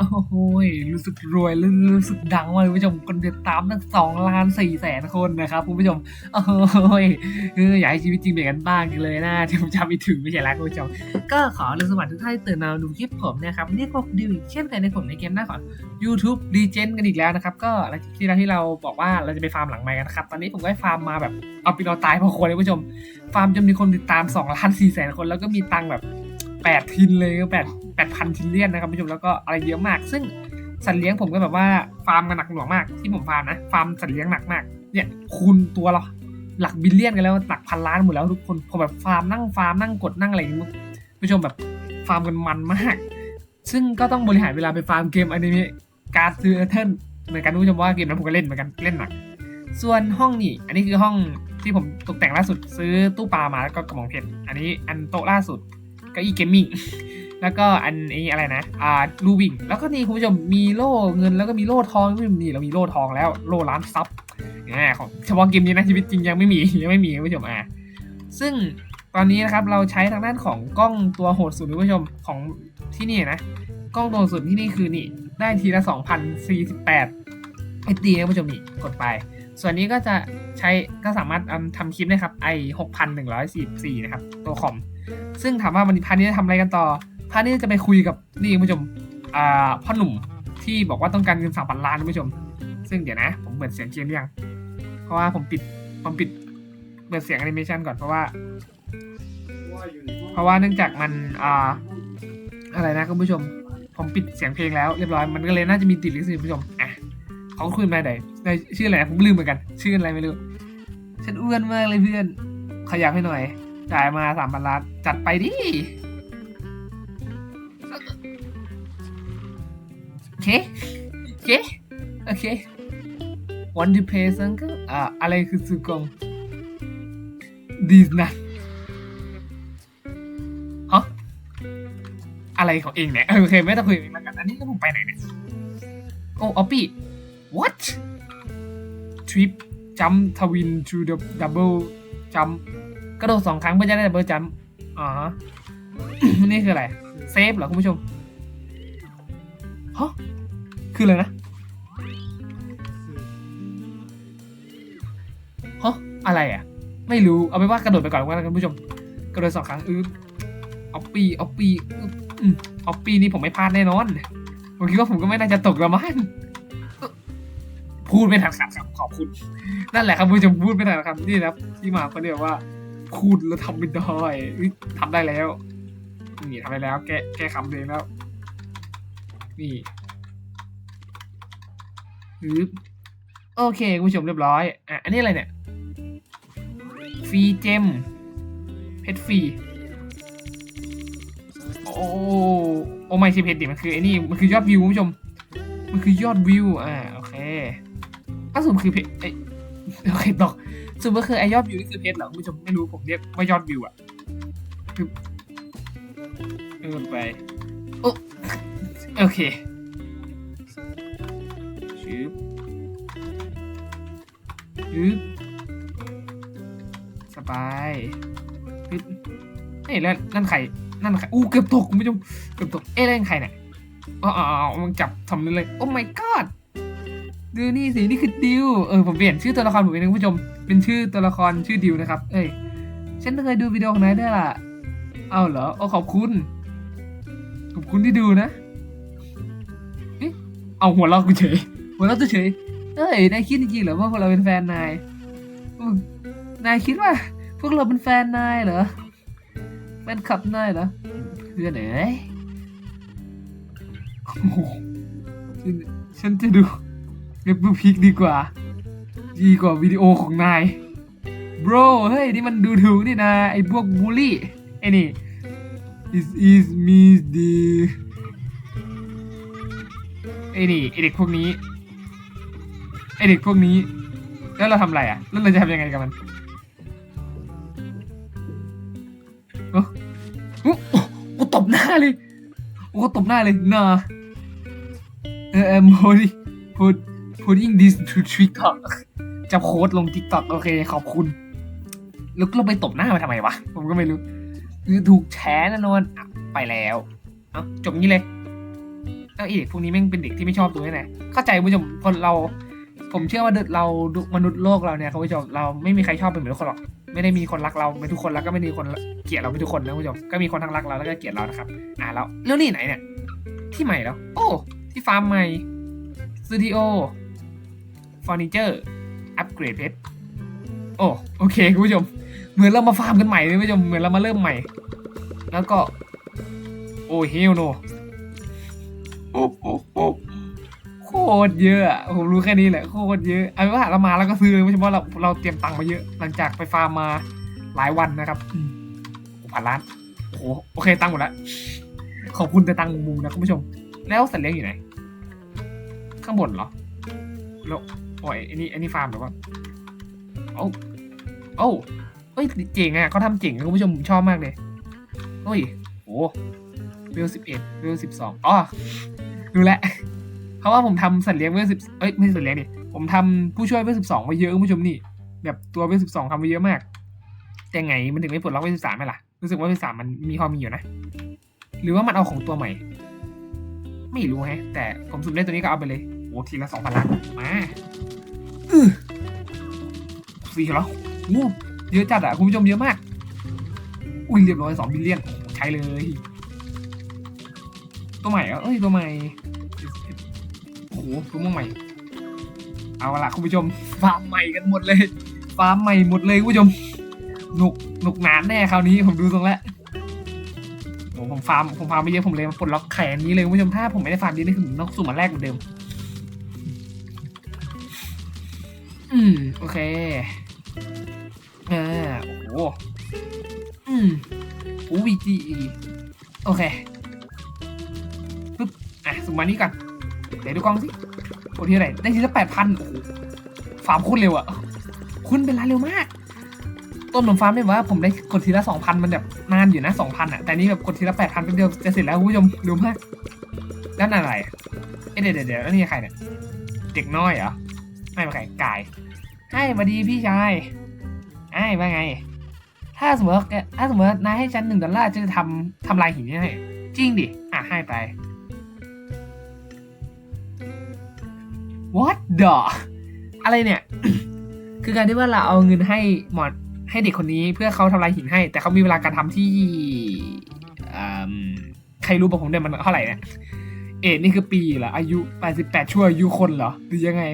โอ้โหรู้สึกรวยรู้สึกดังมากเลยคุณผู้ชมคนติดตามตั้งสองล้านสี่แสนคนนะครับคุณผู้ชมโอ้โหออยากให้ชีวิตจริงเป็นกันบ้างจังเลยนะที่ผมจำไม่ถึงไม่ใช่ล้วคุณผู้ชมก็ขอเรื่องสวัสดีทุกท่านตื่นมาดูคลิปผมนะครับนี่ก็ดิวอีกเช่นเคยในผมในเกมหน้าของ YouTube d e g e n กันอีกแล้วนะครับ ก็ที่เราที่เราบอกว่าเราจะไปฟาร์มหลังไม้กันนะครับ ตอนนี้ผมก็ได้ฟาร์มมาแบบเอาปีนเอาตายพอควรเลยคุณผู้ชม ฟาร์มจนมีคนติดตาม2ล้าน4แสนคนแล้วก็มีตังค์แบบ 8ทินเลยก็8 8,000ทินเลียนนะครับผู้ชมแล้วก็อะไรเยอะมาก ซึ่งสัตว์เลี้ยงผมก็แบบว่าฟาร์มกันหนักหน่วงมากที่ผมฟาร์มนะฟาร์มสัตว์เลี้ยงหนักมากเนี่ยคูณตัวเราหลักบิลเลียนกันแล้วหลักพันล้านหมดแล้วทุกคนผมแบบฟาร์มนั่งฟาร์มนั่งกดนั่งอะไรอย่างเงี้ยคุผู้ชมแบบฟาร์มกันมันมาก ซึ่งก็ต้องบริหารเวลาไปฟาร์มเกมอนิเมะการ์ดซื้อเทิร์นเหมือนกันผู้ชมว่าเกมนั้นผมก็เล่นเหมือนกันเล่นหนัก ส่วนห้องนี่ อันนี้คือห้องที่ผมตกแต่งล่าสุดซื้อตู้ปลามาแล้วก็กระหม่อมเพชรอันนี้อันโต๊ะล่าสุด เก็อีเกมมิ่งแล้วก็อันนี้อะไรนะ อ่าลูวิงแล้วก็นี่คุณผู้ชมมีโล่เงินแล้วก็มีโล่ทองนี่เรามีโล่ทองแล้วโล่ล้านซับอ่าของเฉพาะเกมนี้นะชีวิตจริงยังไม่มียังไม่มีคุณผู้ชมอ่าซึ่งตอนนี้นะครับเราใช้ทางด้านของกล้องตัวโหดสุดคุณผู้ชมของที่นี่นะ กล้องตัวสุดที่นี่คือนี่ ได้ทีละ2,048 SD นะคุณผู้ชมนี่กดไป ส่วนนี้ก็จะใช้ก็สามารถทำคลิปได้ครับ i 6,144 นะครับ ตัวคอม ซึ่งถามว่าวันนี้พาร์ทนี้จะทำอะไรกันต่อ พาร์ทนี้จะไปคุยกับนี่คุณผู้ชมอ่าพ่อหนุ่มที่บอกว่าต้องการเงินสามพันล้านคุณผู้ชม ซึ่งเดี๋ยวนะ ผมเปิดเสียงเกมหรือยัง เพราะว่าผมปิดผมปิดเปิดเสียงแอนิเมชันก่อนเพราะว่า เพราะว่าเนื่องจากมันอ่าอะไรนะคุณผู้ชม ผมปิดเสียงเพลงแล้วเรียบร้อยมันก็เลยน่าจะมีติดลิขสิทธิ์คุณผู้ชม เขาคุยมาไหนในชื่ออะไรผมลืมเหมือนกัน ชื่ออะไรไม่รู้ ฉันอ้วนมากเลยเพื่อน ขยับให้หน่อย จ่ายมาสามพันล้านจัดไปดิโอเคโอเคโอเค want to pay ซังก็อ่าอะไรคือซูกงดีนะฮะอะไรของเองเนี่ยโอเคไม่ต้องคุยกับเองแล้วกันอันนี้ก็ผมไปไหนเนี่ยโอ้ออปปี้ what trip jump twin to the double jump กระโดดสองครั้งเพื่อจะได้ดับเบิลจัมป์อ๋อ นี่คืออะไร เซฟเหรอคุณผู้ชมฮะคืออะไรนะฮะอะไรอะ ไม่รู้ เอาไปนว่ากระโดดไปก่อนว่าคุณผู้ชม กระโดดสองครั้งอือออปปี้ออปปี้อึ๊บอืมออปปี้นี่ผมไม่พลาดแน่นอน ผมคิดว่าผมก็ไม่น่าจะตกละมั้ง พูดไม่ทันครับครับขอบคุณ นั่นแหละครับคุณผู้ชมพูดไม่ทันครับนี่นะที่มาเขาเรียกว่าพูดแล้วทำไม่ได้ทำได้แล้ว นี่ทำได้แล้ว แก้แก้คำเองแล้ว นี่ฮึบโอเคคุณผู้ชมเรียบร้อย อะ อันนี้อะไรเนี่ย ฟรีเจม เพชรฟรี โอ้ โอ้ไม่ใช่เพชรดิ มันคือไอ้นี่ มันคือยอดวิวคุณผู้ชม มันคือยอดวิว อ่า โอเก็สรุปคือเพชรเอ้ยโอเคตกสรุปก็คือไอยอดวิวนี่คือเพชรเหรอคุณผู้ชมไม่รู้ผมเรียกว่ายอดวิวอะคือเออไปโอโอเคชืบชืบสบายปึ๊บเอ้ยแล้วนั่นใครนั่นใครอู้เกือบตกคุณผู้ชมเกือบตกเอ้ยแล้วนั่นใครเนี่ยอ๋ออ๋อมันจับทำเลยเลยโอ้ my god ดูนี่สินี่คือดิวเออผมเปลี่ยนชื่อตัวละครผมเองนะคุณผู้ชม เป็นชื่อตัวละครชื่อดิวนะครับ เอ้ย ฉันเคยดูวิดีโอของนายด้วยล่ะ เอาเหรอโอ้ขอบคุณ ขอบคุณที่ดูนะเอ๊ะเอาหัวเราะกูเฉย หัวเราะตัวเฉย เอ้ย นายคิดจริงๆเหรอว่าพวกเราเป็นแฟนนาย นายคิดว่าพวกเราเป็นแฟนนายเหรอแฟนคลับนายเหรอเพื่อนเอ๋ยโอ้โหฉันจะดู เว็บพิกดีกว่า ดีกว่าวิดีโอของนาย bro เฮ้ย นี่มันดูถูกนี่นะ ไอ้พวกบูลลี่ ไอ้นี่ this is me the ไอ้นี่ไอเด็กพวกนี้ ไอเด็กพวกนี้ แล้วเราทำอะไรอะ แล้วเราจะทำยังไงกับมันโอ้โอ้โอ้กูตบหน้าเลยกูตบหน้าเลยน่าเออเออโมดิ put putting this to TikTok จะโค้ดลง TikTok โอเค ขอบคุณ แล้วเราไปตบหน้ามาทำไมวะ ผมก็ไม่รู้ คือถูกแฉแน่นอนไปแล้ว เอาจบงี้เลยแล้วไอ้เด็กพวกนี้แม่งเป็นเด็กที่ไม่ชอบตัวนี่แหละเข้าใจคุณผู้ชมคนเรา ผมเชื่อว่าเรามนุษย์โลกเราเนี่ยคุณผู้ชมเราไม่มีใครชอบเป็นเหมือนทุกคนหรอก ไม่ได้มีคนรักเราเป็นทุกคนแล้วก็ไม่มีคนเกลียดเราเป็นทุกคนนะคุณผู้ชม ก็มีคนทั้งรักเราแล้วก็เกลียดเรานะครับ อ่าแล้วแล้วนี่ไหนเนี่ย ที่ใหม่แล้ว โอ้ ที่ฟาร์มใหม่สตูดิโอ เฟอร์นิเจอร์ อัปเกรดเพชร โอ้ โอเคคุณผู้ชม เหมือนเรามาฟาร์มกันใหม่เลยคุณผู้ชม เหมือนเรามาเริ่มใหม่ แล้วก็ โอ้เฮลโนโอ้โอ้โอ้โคตรเยอะผมรู้แค่นี้แหละ โคตรเยอะ เอาว่าเรามาแล้วก็ซื้อเลยไม่ใช่ว่าเราเราเตรียมตังค์มาเยอะ หลังจากไปฟาร์มมาหลายวันนะครับอืมโอ้พันล้าน โอ้โห โอเค ตังค์หมดแล้ว ขอบคุณแต่ตังค์มุมนะคุณผู้ชม แล้วสัตว์เลี้ยงอยู่ไหน ข้างบนเหรอแล้ว โอ้ยอันนี้อันนี้ฟาร์มหรือว่าเอ้าเอ้าเฮ้ยเจ๋งอะเขาทำเจ๋งนะคุณผู้ชมชอบมากเลยเฮ้ยโอ้เวลสิบเอ็ดเวลสิบสองอ๋อดูแลเพราะว่าผมทำสัตว์เลี้ยงเวลสิบเอ้ยไม่ใช่สัตว์เลี้ยงดิผมทำผู้ช่วยเวลสิบสองมาเยอะคุณผู้ชมนี่ แบบตัวเวลสิบสองทำมาเยอะมาก แต่ไงมันถึงไม่ปลดล็อกเวลสิบสามไหมล่ะรู้สึกว่าเวลสามมันมีความมีอยู่นะ หรือว่ามันเอาของตัวใหม่ ไม่รู้ฮะ แต่ผมสุ่มได้ตัวนี้ก็เอาไปเลย โอ้ทีละสองพันล้านมาอื้อสี่แล้วโอ้เยอะจัดอะคุณผู้ชมเยอะมาก อุ้ยเรียบร้อยสองบิลเลียนใช้เลย ตัวใหม่เอ้ยตัวใหม่โอ้โหตัวม่วงใหม่ เอาละคุณผู้ชมฟาร์มใหม่กันหมดเลยฟาร์มใหม่หมดเลยคุณผู้ชมหนุกหนุกหนานแน่คราวนี้ผมดูตรงแล้วโอ้ผมฟาร์มผมฟาร์มไปเยอะผมเลยมาปลดล็อกแขนนี้เลยคุณผู้ชมถ้าผมไม่ได้ฟาร์มดีนี่คือต้องสุ่มมาแรกเหมือนเดิม อืม โอเค เอ่าโอ้โหอืมโอ้วีจีโอเคปึ๊บ อะสุ่มมานี้ก่อนเดี๋ยวดูกล้องสิโอ้ที่ไหนได้ทีละแปดพันโอ้โหฟาร์มคุณเร็วอะคุณเป็นร้านเร็วมาก ต้นนมฟาร์มเนี่ยว่าผมได้กดทีละสองพันมันแบบนานอยู่นะสองพันอะแต่นี่แบบกดทีละแปดพันแป๊บเดียวจะเสร็จแล้วคุณผู้ชมดูมากด้านอะไรอะเอ๊ะเดี๋ยวเดี๋ยวเดี๋ยวแล้วนี่ใครเนี่ย เด็กน้อยเหรอ ไม่เป็นใครกายให้มาดีพี่ชายไอ้ว่าไง ถ้าสมมติถ้าสมมตินายให้ฉันหนึ่งดอลลาร์จะทำทำลายหินให้จริงดิ อะให้ไป what the อะไรเนี่ย คือการที่ว่าเราเอาเงินให้หมอดให้เด็กคนนี้เพื่อเขาทำลายหินให้ แต่เขามีเวลาการทำที่ใครรู้บอกผมเนี่ยมันเท่าไหร่เนี่ย เอ็ดนี่คือปีเหรออายุ 88 ชั่วอายุคนเหรอ หรือยังไง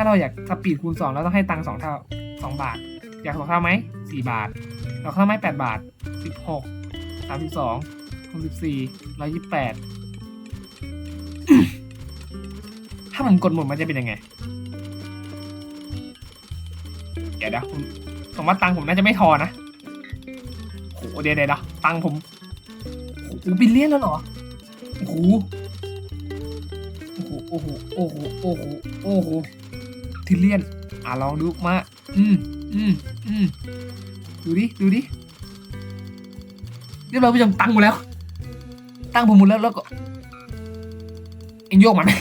าเราอยากสปีดคูณ2แล้วต้องให้ตังค์สองเท่า 2 บาท อยากสองเท่าไหม4บาทอยากเท่าไหม8บาท 16 32 64 128 ถ้าผมกดหมดมันจะเป็นยังไง เดี๋ยวเดี๋ยวผมผมว่าตังค์ผมน่าจะไม่ทอนะโหเดี๋ยวเดี๋ยวตังค์ผมโอ้โหบิลเลียนแล้วเหรอโอ้โหโอ้โหโอ้โหโอ้โหโอ้โหโอ้โห ทิลเลียน อะลองดูมา อืมอืมอืมดูดิ ดูดิเรียบร้อยผู้ชมตั้งหมดแล้ว ตั้งผมหมดแล้วแล้วก็ เอ็งโยกมันไหม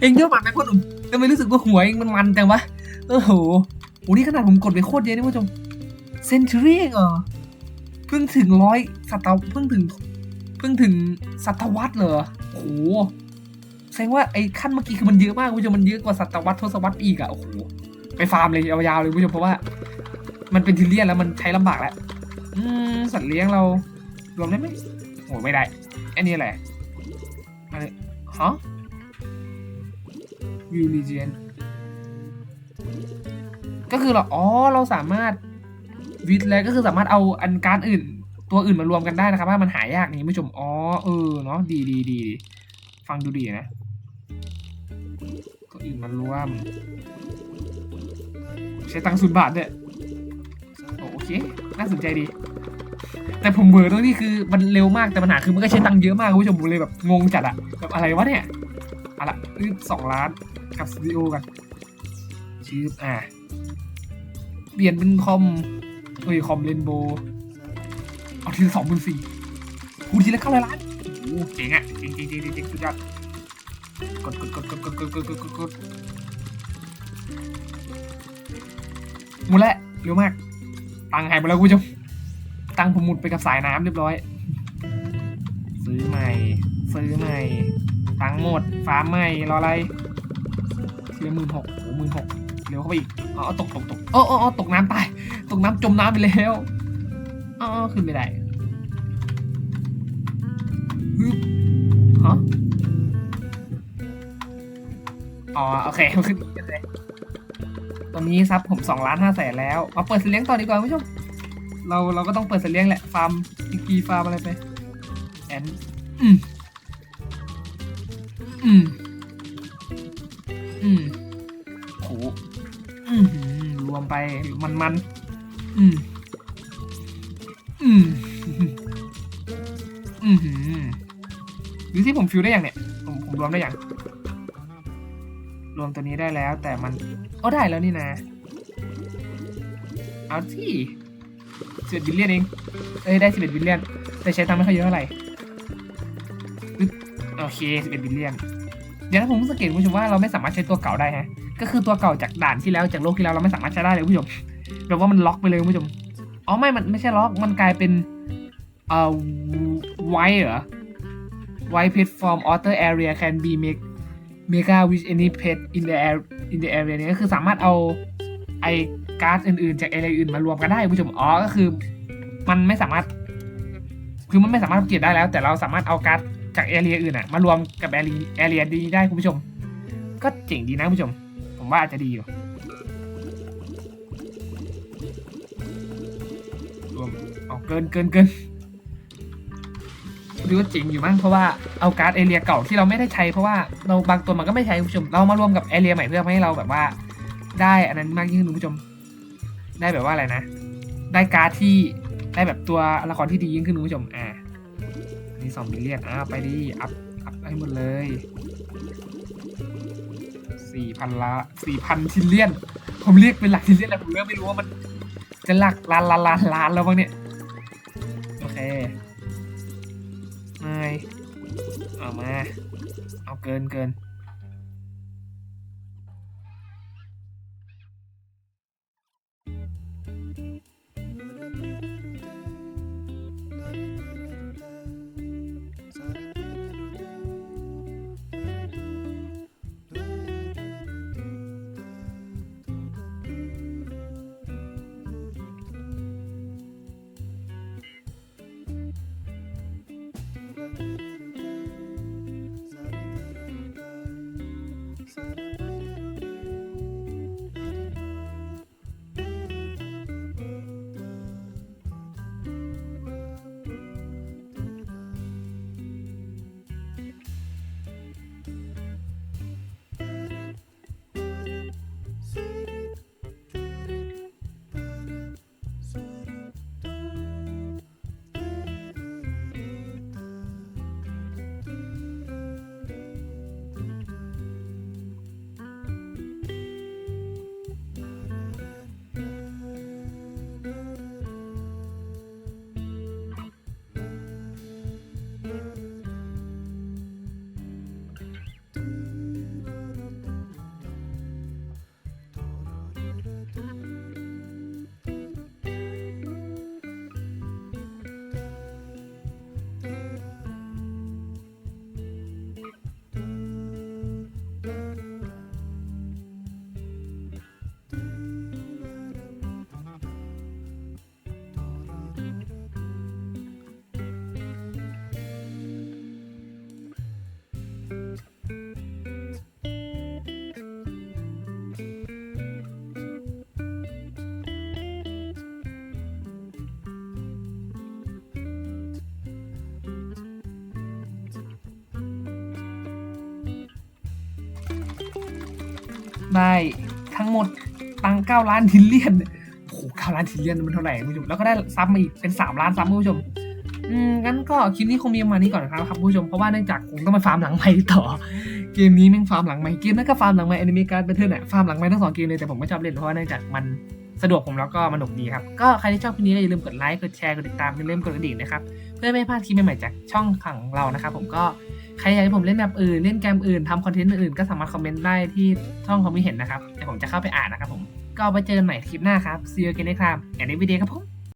เอ็งโยกมันไหมพ่อหนุ่มทำไมรู้สึกว่าหัวเอ็งมันมันจังวะโอ้โหโอ้นี่ขนาดผมกดไปโคตรเยอะนี่ผู้ชมเซนชูรี่เหรอเพิ่งถึงร้อยศตวเพิ่งถึง เพิ่งถึงศตวรรษเหรอโอ้โห ดงว่าไอ้ขั้นเมื่อกี้คือมันเยอะมากคุณผู้ชมมันเยอะกว่าศตวรรษทศวรรษอีกอะโอ้โหไปฟาร์มเลยยาวๆเลยคุณผู้ชมเพราะว่า มันเป็นทิเลียนแล้วมันใช้ลำบากแล้วอืมสัตว์เลี้ยงเรารวมได้ไหมโอ้ไม่ได้อันนี้อะไรอะไรฮะวิวลีเจียนก็คือเราอ๋อเราสามารถวิดแล้วก็คือสามารถเอาอันการอื่น ตัวอื่นมารวมกันได้นะครับว่ามันหายากนี่คุณผู้ชมอ๋อเออเนาะดีดีดีฟังดูดีนะ ตัวอื่นมารวม ใช้ตังค์ศูนย์บาทเนี่ยโอเค น่าสนใจดี แต่ผมเบอร์ตรงนี้คือมันเร็วมากแต่ปัญหาคือมันก็ใช้ตังค์เยอะมากคุณผู้ชมผมเลยแบบงงจัดอะแบบอะไรวะเนี่ยอาละรีบสองล้านกับสตูดิโอกันชื่ออะเปลี่ยนเป็นคอมเอ้ยคอมเรนโบว์เอาทีละสองพันสี่คูณทีละเก้าร้อยล้านโอ้เจ๋งอะเจ๋งเจ๋งเจ๋งเจ๋งเจ๋งสุดยอด กดกดกดกดกดกดกดกดกดกดหมดแล้วเร็วมาก ตังหายไปแล้วคุณผู้ชมตังผมหมุดไปกับสายน้ำเรียบร้อย ซื้อใหม่ ซื้อใหม่ ตังหมดฟ้าใหม่รออะไรทีละหมื่นหกโอ้หมื่นหกเร็วเข้าไปอีกอ๋อตกตกตกอ๋ออ๋อตกน้ำตาย ตกน้ำจมน้ำไปแล้วอ๋อขึ้นไม่ได้ฮึบฮะ อ๋อโอเคขึ้นเลยตอนนี้ซับผมสองล้านห้าแสนแล้วมาเปิดสัตว์เลี้ยงต่อดีกว่าคุณผู้ชมเราเราก็ต้องเปิดสัตว์เลี้ยงแหละฟาร์มอีกีฟาร์มอะไรไปแอนอืมอืมอืมโหอืมรวมไปมันมันอืมอืมอืมหืมดูที่ผมฟิวได้ยังเนี่ยผมผมรวมได้ยัง รวมตัวนี้ได้แล้วแต่มันโอ้ได้แล้วนี่นะ เอาที่สิบเอ็ดบิลเลียนเอง เอ้ยได้สิบเอ็ดบิลเลียน แต่ใช้ตังค์ไม่ค่อยเยอะเท่าไหร่โอเคสิบเอ็ดบิลเลียนเดี๋ยวนะผมสังเกตคุณผู้ชมว่าเราไม่สามารถใช้ตัวเก่าได้ฮะ ก็คือตัวเก่าจากด่านที่แล้วจากโลกที่แล้วเราไม่สามารถใช้ได้เลยคุณผู้ชมแบบว่ามันล็อกไปเลยคุณผู้ชม อ๋อไม่ มันไม่ใช่ล็อก มันกลายเป็น เอ่อไวเหรอ White pet from outer area can be make mega with any pet in the air in the area เนี่ยก็คือสามารถเอาไอการ์ดอื่นๆ จากเอเรีอื่นมารวมกันได้คุณผู้ชมอ๋อก็คือ มันไม่สามารถ คือมันไม่สามารถเก็บได้แล้ว แต่เราสามารถเอาการ์ดจากเอเรียอื่นอะมารวมกับเอเรียเอเรียดีได้คุณผู้ชม ก็เจ๋งดีนะคุณผู้ชม ผมว่าอาจจะดีอยู่รวมเอาเกินเกินเกิน ดูว่าเจ๋งอยู่มั้งเพราะว่าเอาการ์ดเอเรียเก่าที่เราไม่ได้ใช้เพราะว่าเราบางตัวมันก็ไม่ใช้คุณผู้ชมเรามารวมกับเอเรียใหม่เพื่อให้เราแบบว่า ได้อันนั้นมากยิ่งขึ้นคุณผู้ชม ได้แบบว่าอะไรนะ ได้การ์ดที่ได้แบบตัวละครที่ดียิ่งขึ้นคุณผู้ชมอ่านี่สองมิลเลียนอ่าไปดิอัพอัพให้หมดเลยสี่พันละสี่พันทิลเลียน ผมเรียกเป็นหลักทิลเลียนแล้วผมเริ่มไม่รู้ว่ามันจะหลักล้านล้านล้านล้านแล้วบ้างเนี่ย โอเค ไม่เอามา เอาเกินเกิน ได้ทั้งหมดตังเก้าล้านทิลเลียนโอ้โหเก้าล้านทิลเลียนมันเท่าไหร่คุณผู้ชมแล้วก็ได้ซับมาอีกเป็นสามล้านซับคุณผู้ชมอืมงั้นก็คลิปนี้คงมีประมาณนี้ก่อนนะครับคุณผู้ชมเพราะว่าเนื่องจากคงต้องไปฟาร์มหลังใหม่ต่อ เกมนี้แม่งฟาร์มหลังใหม่เกมนั้นก็ฟาร์มหลังใหม่แอนิเมะการ์ดแบทเทิลเนี่ยฟาร์มหลังใหม่ทั้งสองเกมเลยแต่ผมไม่ชอบเล่นเพราะว่าเนื่องจากมันสะดวกผมแล้วก็มันหนุกดีครับ ก็ใครที่ชอบคลิปนี้ก็อย่าลืมกดไลค์กดแชร์กดติดตามอย่าลืมกดกระดิ่งนะครับเพื่อไม่พลาดคลิปใหม่ๆจากช่องของเรานะครับผมก็ ใครอยากให้ผมเล่นแบบอื่นเล่นเกมอื่นทำคอนเทนต์อื่นๆก็สามารถคอมเมนต์ได้ที่ช่องคอมเมนต์เห็นนะครับเดี๋ยวผมจะเข้าไปอ่านนะครับผมก็ไปเจอกันใหม่คลิปหน้าครับ see you again next time and every day ครับผม